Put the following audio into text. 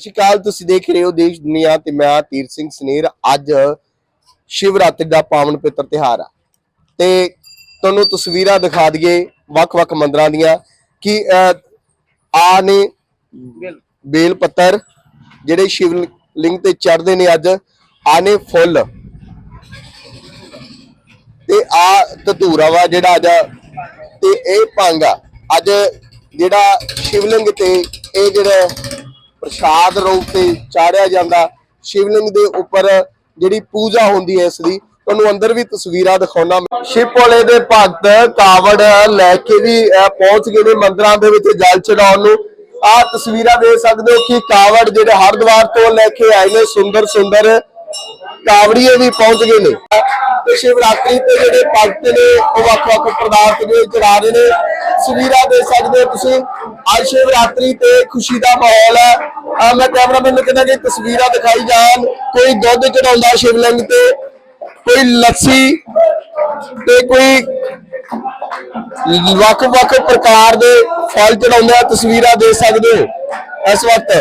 ਅਕਾਲ ਤੁਸੀਂ ਦੇਖ ਰਹੇ ਹੋ ਦੇਸ਼ ਦੁਨੀਆ ਤੇ ਮੈਂ ਤੀਰ ਸਿੰਘ ਸਨੇਰ। ਅੱਜ ਸ਼ਿਵਰਾਤਰੀ ਦਾ ਪਾਵਨ ਪਵਿੱਤਰ ਤਿਹਾਰ ਆ। ਤੇ ਤੁਹਾਨੂੰ ਤਸਵੀਰਾਂ ਦਿਖਾ ਦਈਏ ਵੱਖ-ਵੱਖ ਮੰਦਰਾਂ ਦੀਆਂ ਕਿ ਆ ਨੇ ਬੇਲ। ਪੱਤਰ ਜਿਹੜੇ ਸ਼ਿਵ ਲਿੰਗ ਤੇ ਚੜਦੇ ਨੇ ਅੱਜ ਆ ਨੇ ਫੁੱਲ। ਤੇ ਆ ਧਤੂਰਾ ਵਾ ਜਿਹੜਾ ਅੱਜ ਤੇ ਇਹ ਭੰਗ ਆ। ਅੱਜ ਜਿਹੜਾ ਸ਼ਿਵਲਿੰਗ ਤੇ ਇਹ ਜਿਹੜਾ ਪ੍ਰਸ਼ਾਦ ਰੂਪ ਤੇ ਚਾੜਿਆ ਜਾਂਦਾ। ਸ਼ਿਵਲਿੰਗ ਦੇ ਉੱਪਰ ਜਿਹੜੀ ਪੂਜਾ ਹੁੰਦੀ ਹੈ ਇਸ ਦੀ, ਤੁਹਾਨੂੰ ਅੰਦਰ ਵੀ ਤਸਵੀਰਾਂ ਦਿਖਾਉਣਾ ਸ਼ਿਵ ਦੇ ਭਗਤ ਕਾਵੜ ਲੈ ਕੇ ਵੀ ਪਹੁੰਚ ਗਏ ਨੇ ਮੰਦਰਾਂ ਦੇ ਵਿੱਚ ਜਲ ਚੜਾਉਣ ਨੂੰ। ਆਹ ਤਸਵੀਰਾਂ ਦੇਖ ਸਕਦੇ ਹੋ ਕਿ ਕਾਵੜ ਜਿਹੜੇ ਹਰਿਦੁਆਰ ਤੋਂ ਲੈ ਕੇ ਆਏ ਨੇ, ਸੁੰਦਰ ਸੁੰਦਰ ਕਾਵੜੀਏ ਵੀ ਪਹੁੰਚ ਗਏ ਨੇ। ਤੇ ਸ਼ਿਵਰਾਤਰੀ ਤੇ ਜਿਹੜੇ ਭਗਤ ਨੇ, ਉਹ ਵੱਖ-ਵੱਖ ਪਦਾਰਥ ਦੇ ਚੜਾ ਰਹੇ ਨੇ। ਤਸਵੀਰਾਂ ਦੇਖ ਸਕਦੇ ਹੋ ਤੁਸੀਂ। ਅੱਜ ਸ਼ਿਵਰਾਤਰੀ ਤੇ ਖੁਸ਼ੀ ਦਾ ਮਾਹੌਲ ਹੈ। ਮੈਂ ਕੈਮਰਾਮੈਨ ਨੂੰ ਕਹਿੰਦਾ ਕਿ ਤਸਵੀਰਾਂ ਦਿਖਾਈ ਜਾਣ। ਕੋਈ ਦੁੱਧ ਚੜਾਉਂਦਾ ਸ਼ਿਵਲਿੰਗ ਤੇ, ਕੋਈ ਲੱਸੀ ਤੇ ਕੋਈ ਵੱਖ-ਵੱਖ ਪ੍ਰਕਾਰ ਦੇ ਫਲ ਚੜਾਉਂਦੇ ਆ ਤਸਵੀਰਾਂ ਦੇ ਸਕਦੇ ਹੋ ਇਸ ਵਕਤ।